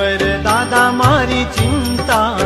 શંખેશ્વર દાદા મારી ચિંતા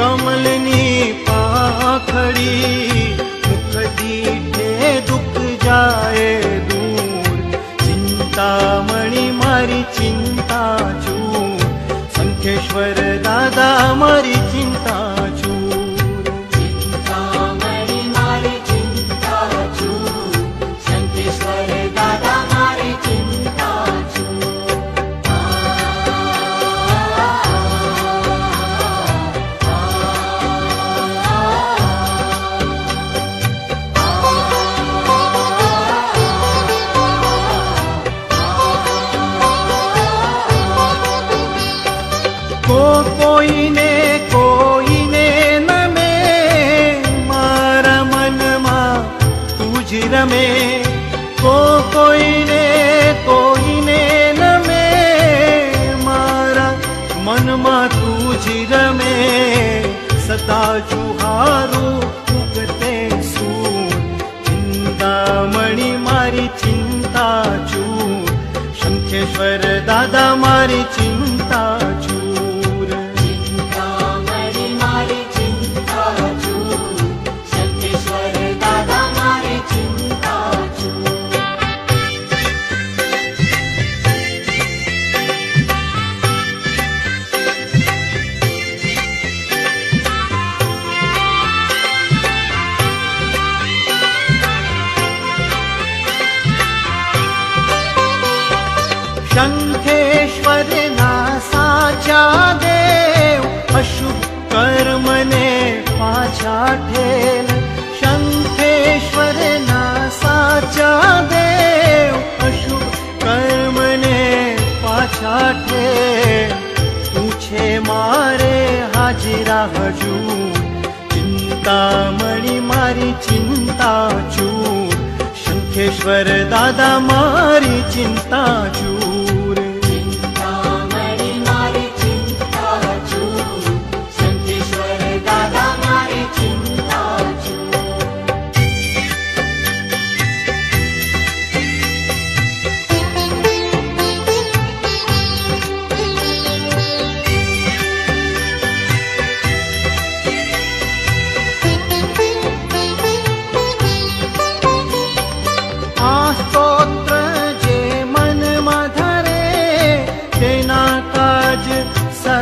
मली प्रति दुख जाए दूर। चिंता मणि मारी चिंता च संखेश्वर दादा मारी चिंता મનમાં તું જ રમે સદા જુહારું ઉગતે સૂર ચિંતામણી મારી ચિંતા છું શંખેશ્વર દાદા મારી ચિંતા શંખેશ્વરના સાચા દેવ, અશુભ કર્મને પાછા ઠેલ. શંખેશ્વરના સાચા દેવ, અશુભ કર્મને પાછા ઠેલ. તું છે મારે હાજરા હજૂર ચિંતામણી મારી ચિંતા છું. શંખેશ્વર દાદા મારી ચિંતા છું.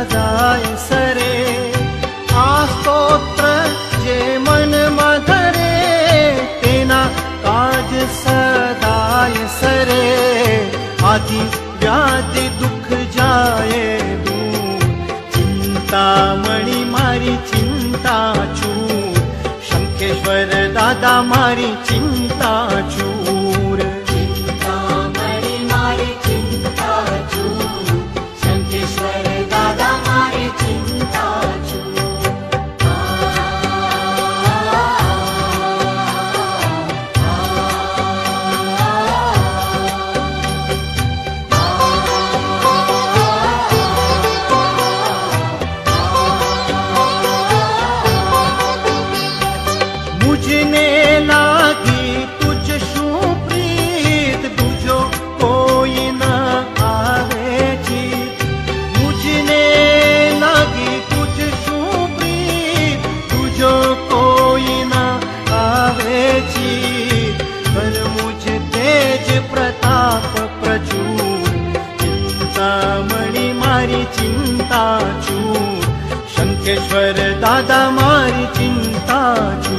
सदाय सरे। आस्तोत्र जे मन मधरे तेना काज सदाय सरे। आदि व्याधि दुख जाये चिंता मणि मारी चिंता चिन्ता शंखेश्वर दादा मारी चिंता चिन्ता ચિંતા છું. શંકેશ્વર દાદા મારી ચિંતા છું.